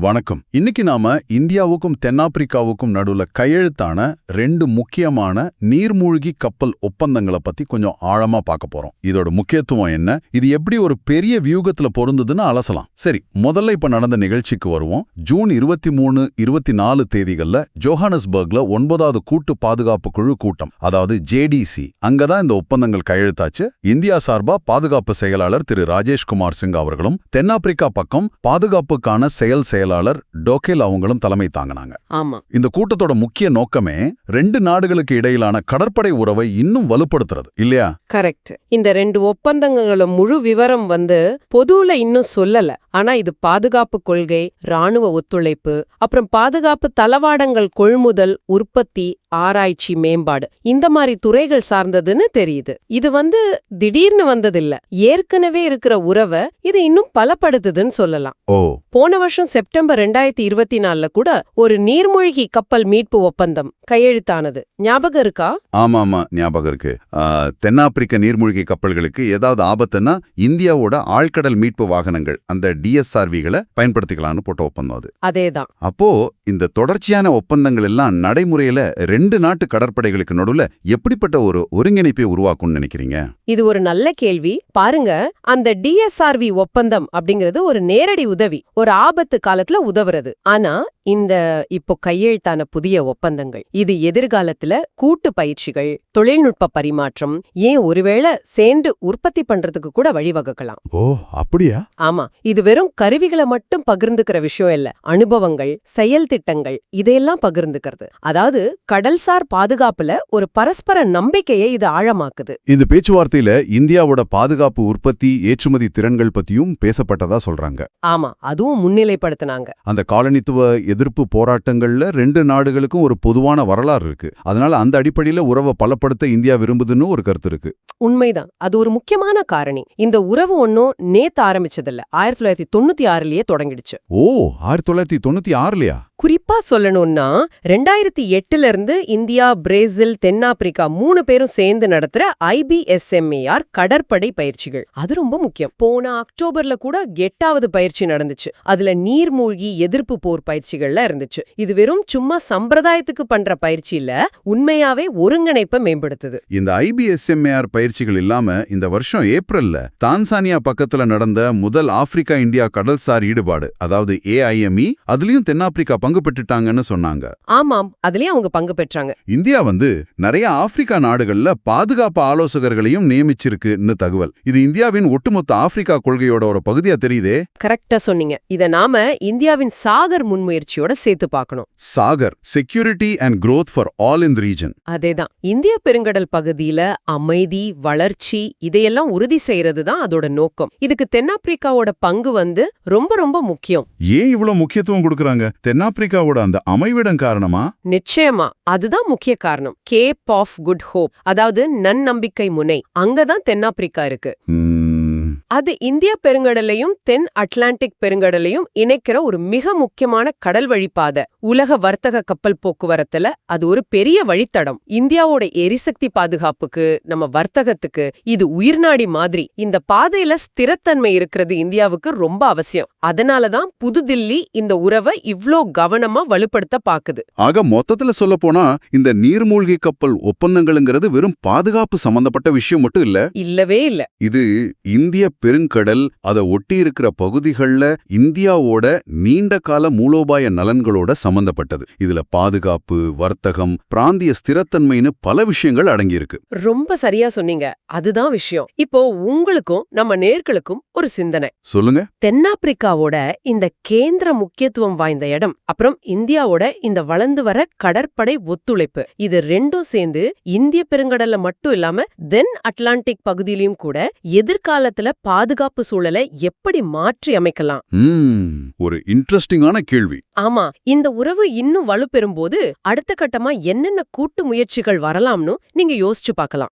வணக்கம். இன்னைக்கு நாம இந்தியாவுக்கும் தென்னாப்பிரிக்காவுக்கும் நடுவுல கையெழுத்தான ரெண்டு முக்கியமான நீர்மூழ்கி கப்பல் ஒப்பந்தங்களை பத்தி கொஞ்சம் ஆழமா பார்க்க போறோம். இதோட முக்கியத்துவம் என்ன? இது எப்படி ஒரு பெரிய வியூகத்துல பொருந்ததுன்னு அலசலாம். சரி முதல்ல இப்ப நடந்த நிகழ்ச்சிக்கு வருவோம். ஜூன் இருபத்தி மூணு இருபத்தி நாலு தேதிகள்ல ஜோஹானஸ்பர்க்ல ஒன்பதாவது கூட்டு பாதுகாப்பு குழு கூட்டம் அதாவது ஜேடிசி அங்கதான் இந்த ஒப்பந்தங்கள் கையெழுத்தாச்சு. இந்தியா சார்பா பாதுகாப்பு செயலாளர் திரு ராஜேஷ்குமார் சிங் அவர்களும் தென்னாப்பிரிக்கா பக்கம் பாதுகாப்புக்கான செயல் செயலாளர் டோக்கேல் அவங்களும் தலைமை தாங்கினாங்க. ஆமா. இந்த கூட்டத்தோட முக்கிய நோக்கமே ரெண்டு நாடுகளுக்கு இடையிலான கடற்படை உறவை இன்னும் வலுப்படுத்துறது இல்லையா? கரெக்ட். இந்த ரெண்டு ஒப்பந்தங்களோட முழு விவரம் வந்து பொதுவுல இன்னும் சொல்லல. ஆனா இது பாதுகாப்பு கொள்கை ராணுவ ஒத்துழைப்பு அப்புறம் பாதுகாப்பு தளவாடங்கள் கொள்முதல் உற்பத்தி ஆராய்ச்சி மேம்பாடு. இந்த மாதிரி துறைகள் சார்ந்ததுன்னு தெரியுது. இது வந்து திடீர்னு வந்ததில்ல. ஏற்கனவே இருக்கிற உறவை இது இன்னும் பலப்படுத்துதுன்னு சொல்லலாம். ஓ. போன வருஷம் செப்டம்பர் ரெண்டாயிரத்தி இருபத்தி நாலுல கூட ஒரு நீர்மூழ்கி கப்பல் மீட்பு ஒப்பந்தம் கையெழுத்தானது. ஞாபகம் இருக்கா? ஆமா ஆமா ஞாபகம் இருக்கு. தென்னாப்பிரிக்க நீர்மூழ்கி கப்பல்களுக்கு ஏதாவது ஆபத்துன்னா இந்தியாவோட ஆழ்கடல் மீட்பு வாகனங்கள் அந்த டிஎஸ்ஆர்விகளை பயன்படுத்திக்கலாம்னு போட்ட ஒப்பந்தம் அது. அதேதான். அப்போ இந்த தொடர்ச்சியான ஒப்பந்தங்கள் எல்லாம் நடைமுறையில ரெண்டு நாட்டு கடற்படைகளுக்கு நடுவுல எப்படிப்பட்ட ஒரு ஒருங்கிணைப்பை உருவாக்கும்னு நினைக்கிறீங்க? இது ஒரு நல்ல கேள்வி. பாருங்க அந்த டிஎஸ்ஆர்வி ஒப்பந்தம் அப்படிங்கிறது ஒரு நேரடி உதவி ஒரு ஆபத்து காலத்துல உதவுறது. ஆனா இந்த இப்போ கையெழுத்தான புதிய ஒப்பந்தங்கள் இது எதிர்காலத்துல கூட்டு பயிற்சிகள் தொழில்நுட்ப பரிமாற்றம் ஏன் ஒருவேளை சேர்ந்து உற்பத்தி பண்றதுக்கு கூட வழிவகுக்கலாம். ஓ அப்படியா? ஆமா இது வெறும் கருவிகளை மட்டும் பகிர்ந்துக்கிற விஷயம் இல்ல. அனுபவங்கள் செயல் திட்டங்கள் இதையெல்லாம் பகிர்ந்துக்கிறது. அதாவது கடல்சார் பாதுகாப்புல ஒரு பரஸ்பர நம்பிக்கையை இது ஆழமாக்குது. இந்த பேச்சுவார்த்தையில இந்தியாவோட பாதுகாப்பு உற்பத்தி ஏற்றுமதி திறன்கள் பத்தியும் பேசப்பட்டதா சொல்றாங்க. ஆமா அதுவும் முன்னிலைப்படுத்தினாங்க. அந்த காலனித்துவ எதிர்ப்பு போராட்டங்கள்ல ரெண்டு நாடுகளுக்கும் ஒரு பொதுவான வரலாறு இருக்கு. அதனால அந்த அடிப்படையில உறவை பலப்படுத்த இந்தியா விரும்புதுன்னு ஒரு கருத்து இருக்கு. உண்மைதான். அது ஒரு முக்கியமான காரணி. இந்த உறவு ஒன்னும் நேத்து ஆரம்பிச்சதில்ல. ஆயிரத்தி தொள்ளாயிரத்தி தொண்ணூத்தி ஆறுலயே தொடங்கிடுச்சு. ஓ ஆயிரத்தி தொள்ளாயிரத்தி தொண்ணூத்தி ஆறுலயா? குறிப்பா சொல்லணும்னா ரெண்டாயிரத்தி எட்டுல இருந்து இந்தியா பிரேசில் தென்னாப்பிரிக்கா மூணு பேரும் சேர்ந்து நடத்துற ஐபிஎஸ்எம்ஏஆர் கடற்படை பயிற்சிகள். அது ரொம்ப முக்கியம். போன அக்டோபர்ல கூட எட்டாவது பயிற்சி நடந்துச்சு. அதுல நீர்மூழ்கி எதிர்ப்பு போர் பயிற்சிகள்ல இருந்துச்சு. இது வெறும் சும்மா சம்பிரதாயத்துக்கு பண்ற பயிற்சி இல்ல உண்மையாவே ஒருங்கிணைப்பை மேம்படுத்துது. இந்த ஐபிஎஸ்எம்ஏஆர் பயிற்சிகள் இல்லாம இந்த வருஷம் ஏப்ரல்ல தான்சானியா பக்கத்துல நடந்த முதல் ஆப்பிரிக்கா இந்தியா கடல்சார் ஈடுபாடு அதாவது ஏஐஎம்இ அதுலயும் தென்னாப்பிரிக்கா பங்கு பெற்றுட்டாங்கன்னு சொன்னாங்க. ஆமாம் அதுலயும் அவங்க பங்கு பெற்றாங்க. இந்தியா வந்து நிறைய ஆப்பிரிக்கா நாடுகள்ல பாதுகாப்பு ஆலோசகர்களையும் நியமிச்சிருக்குன்னு தகவல். இது இந்தியாவின் ஒட்டுமொத்த ஆப்பிரிக்கா கொள்கையோட ஒரு பகுதியா தெரியுதே? கரெக்டா சொன்னீங்க. இத நாம இந்தியாவின் சாகர் முன்முயற்சியோட சேர்த்து பார்க்கணும். Sagar security and growth for all in region அதேதான். இந்திய பெருங்கடல் பகுதியில அமைதி வளர்ச்சி இதையெல்லாம் உறுதி செய்யறது தான் அதோட நோக்கம். இதுக்கு தென்னாப்பிரிக்காவோட பங்கு வந்து ரொம்ப ரொம்ப முக்கியம். ஏன் இவ்வளவு முக்கியத்துவம் கொடுக்கறாங்க? தென்னாப்பிரிக்காவோட அந்த அமைவிடம் காரணமா? நிச்சயமா அதுதான் முக்கிய காரணம். கேப் ஆஃப் குட் ஹோப் அதாவது நன்னம்பிக்கை முனை அங்கதான் தென்னாப்பிரிக்கா இருக்கு. அது இந்திய பெருங்கடலையும் தென் அட்லாண்டிக் பெருங்கடலையும் இணைக்கிற ஒரு மிக முக்கியமான கடல் வழிப்பாதை. உலக வர்த்தக கப்பல் போக்குவரத்துல அது ஒரு பெரிய வழித்தடம். இந்தியாவோட எரிசக்தி பாதுகாப்புக்கு நம்ம வர்த்தகத்துக்கு இது உயிர்நாடி மாதிரி. இந்த பாதையில ஸ்திரத்தன்மை இருக்கிறது இந்தியாவுக்கு ரொம்ப அவசியம். அதனாலதான் புதுதில்லி இந்த உறவை இவ்ளோ கவனமா வலுப்படுத்த பாக்குது. ஆக மொத்தத்துல சொல்ல போனா இந்த நீர்மூழ்கி கப்பல் ஒப்பந்தங்களுங்கிறது வெறும் பாதுகாப்பு சம்பந்தப்பட்ட விஷயம் மட்டும் இல்ல. இல்லவே இல்ல. இது இந்திய பெருங்கடல் அதை ஒட்டியிருக்கிற பகுதிகளில் பகுதிகள்ல இந்தியாவோட நீண்ட கால மூலோபாய நலன்களோட சம்பந்தப்பட்டது. இதுல பாதுகாப்பு வர்த்தகம் பிராந்திய ஸ்திரத்தன்மைன்னு பல விஷயங்கள் அடங்கியிருக்கு. ரொம்ப சரியா சொன்னீங்க. அதுதான் விஷயம். இப்போ உங்களுக்கும் நம்ம நேர்களுக்கும் ஒரு சிந்தனை. சொல்லுங்க. தென்னாப்பிரிக்காவோட இந்த கேந்திர முக்கியத்துவம் வாய்ந்த இடம் அப்புறம் இந்தியாவோட இந்த வளர்ந்து வர கடற்படை ஒத்துழைப்பு. இது ரெண்டும் சேர்ந்து இந்திய பெருங்கடல்ல மட்டும் இல்லாம தென் அட்லாண்டிக் பகுதியிலயும் கூட எதிர்காலத்துல பாதுகாப்பு சூழலை எப்படி மாற்றி அமைக்கலாம்? ம், ஒரு இன்ட்ரெஸ்டிங்கான கேள்வி. ஆமா இந்த உறவு இன்னும் வலுப்பெறும்போது அடுத்த கட்டமா என்னென்ன கூட்டு முயற்சிகள் வரலாம்னு நீங்க யோசிச்சு பார்க்கலாம்.